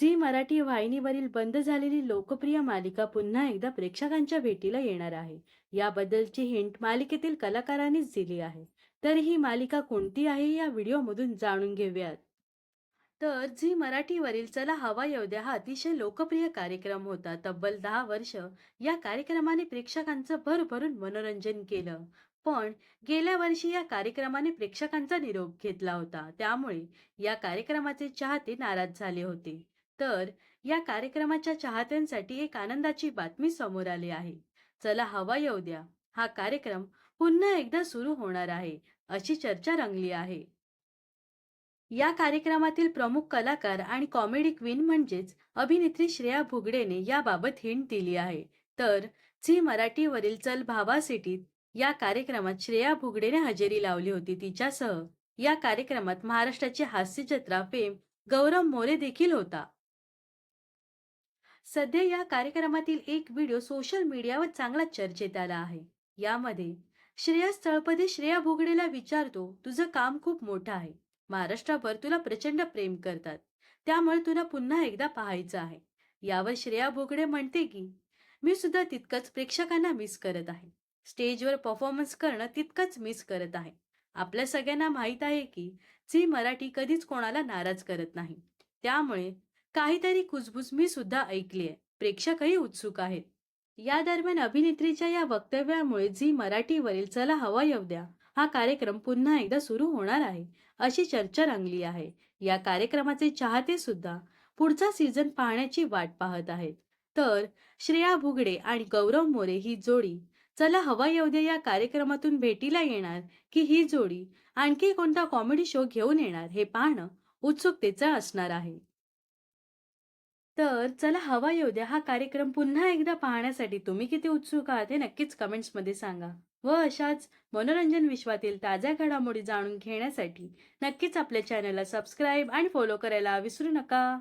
Zee Marathi वाहिनीवरील बंद झालेली लोकप्रिय मालिका पुन्हा एकदा प्रेक्षकांच्या भेटीला येणार आहे. याबद्दलची हिंट मालिकेतील कलाकारांनीच दिली आहे. तर ही मालिका कोणती आहे या व्हिडिओमधून जाणून घेऊयात. तर झी मराठीवरील चला हवा येऊद्या हा अतिशय लोकप्रिय कार्यक्रम होता. तब्बल दहा वर्ष या कार्यक्रमाने प्रेक्षकांचं भरभरून मनोरंजन केलं. पण गेल्या वर्षी या कार्यक्रमाने प्रेक्षकांचा निरोप घेतला होता. त्यामुळे या कार्यक्रमाचे चाहते नाराज झाले होते. तर या कार्यक्रमाच्या चाहत्यांसाठी एक आनंदाची बातमी समोर आली आहे. चला हवा येऊ द्या. हा कार्यक्रम पुन्हा एकदा सुरू होणार आहे अशी चर्चा रंगली आहे. या कार्यक्रमातील प्रमुख कलाकार आणि कॉमेडी क्वीन म्हणजेच अभिनेत्री श्रेया भुगडेने याबाबत हिंट दिली आहे. तर झी मराठीवरील चल भावा सिटीत या कार्यक्रमात श्रेया भुगडेने हजेरी लावली होती तिच्यासह. या कार्यक्रमात महाराष्ट्राची हास्य जत्रा फेम गौरव मोरे देखील होता. सध्या या कार्यक्रमातील एक व्हिडिओ सोशल मीडियावर चांगला चर्चेत आला आहे. यामध्ये श्रेयस तळपदे श्रेया भोगडेला विचारतो तुझं काम खूप मोठं आहे. महाराष्ट्रभर तुला प्रचंड प्रेम करतात. त्यामुळे तुला पुन्हा एकदा पाहायचं आहे. यावर श्रेया भोगडे म्हणते की मी सुद्धा तितकंच प्रेक्षकांना मिस करत आहे. स्टेजवर परफॉर्मन्स करणं तितकंच मिस करत आहे. आपल्या सगळ्यांना माहीत आहे की झी मराठी कधीच कोणाला नाराज करत नाही. त्यामुळे काहीतरी कुजबुज मी सुद्धा ऐकली आहे प्रेक्षकही उत्सुक आहेत. या दरम्यान अभिनेत्रीच्या या वक्तव्यामुळे झी मराठीवरील चला हवा येऊ द्या हा कार्यक्रम पुन्हा एकदा सुरू होणार आहे अशी चर्चा रंगली आहे. या कार्यक्रमाचे चाहते सुद्धा पुढचा सीझन पाहण्याची वाट पाहत आहेत. तर श्रेया भुगडे आणि गौरव मोरे ही जोडी चला हवा येऊ द्या या कार्यक्रमातून भेटीला येणार की ही जोडी आणखी कोणता कॉमेडी शो घेऊन येणार हे पाहणं उत्सुकतेचं असणार आहे. तर चला हवा येऊ द्या. हा कार्यक्रम पुन्हा एकदा पाहण्यासाठी तुम्ही किती उत्सुक आहात हे नक्कीच कमेंट्समध्ये सांगा. व अशाच मनोरंजन विश्वातील ताज्या घडामोडी जाणून घेण्यासाठी नक्कीच आपल्या चॅनलला सबस्क्राईब आणि फॉलो करायला विसरू नका.